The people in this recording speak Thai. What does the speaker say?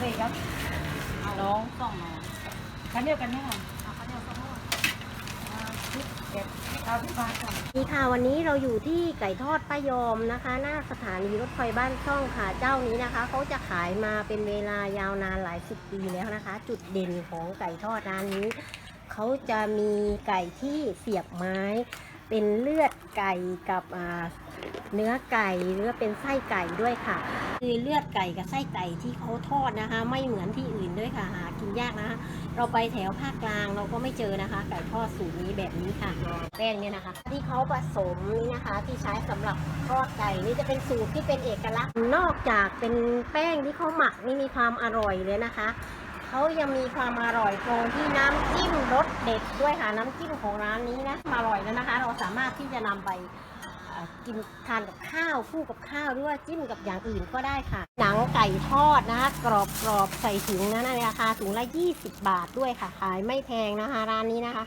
อะไรครับ น้องสองน้องคันเดียวกันไหมคะเอาข้าวเหนียวสองห่อเก็บเอาที่ฟ้าค่ะนี่ค่ะวันนี้เราอยู่ที่ไก่ทอดป้ายอมนะคะ หน้าสถานีรถไฟบ้านช่องค่ะเจ้านี้นะคะเขาจะขายมาเป็นเวลายาวนานหลายสิบปีแล้วนะคะ จุดเด่นของไก่ทอดร้านนี้เขาจะมีไก่ที่เสียบไม้ เป็นเลือดไก่กับอ่า เนื้อไก่หรือว่าเป็นไส้ไก่ด้วยค่ะ คือเลือดไก่กับไส้ไก่ที่เขาทอดนะคะ ไม่เหมือนที่อื่นด้วยค่ะหากินยากนะคะ เราไปแถวภาคกลางเราก็ไม่เจอนะคะ ไก่ทอดสูตรนี้แบบนี้ค่ะแป้งเนี่ยนะคะ ที่เขาผสมนี่นะคะที่ใช้สำหรับทอดไก่นี่จะเป็นสูตรที่เป็นเอกลักษณ์ นอกจากเป็นแป้งที่เขาหมักนี่มีความอร่อยเลยนะคะเขายังมีความอร่อยตรงที่น้ำจิ้มรสเด็ดด้วยค่ะน้ำจิ้มของร้านนี้นะอร่อยแล้วนะคะ เราสามารถที่จะนำไป กินทานกับข้าวคู่กับข้าวหรือว่าจิ้มกับอย่างอื่นก็ได้ค่ะ หนังไก่ทอดนะคะกรอบกรอบๆใส่ถุงนะในราคาถุงละ 20 บาทด้วยค่ะ ขายไม่แพงนะคะ ร้านนี้นะคะ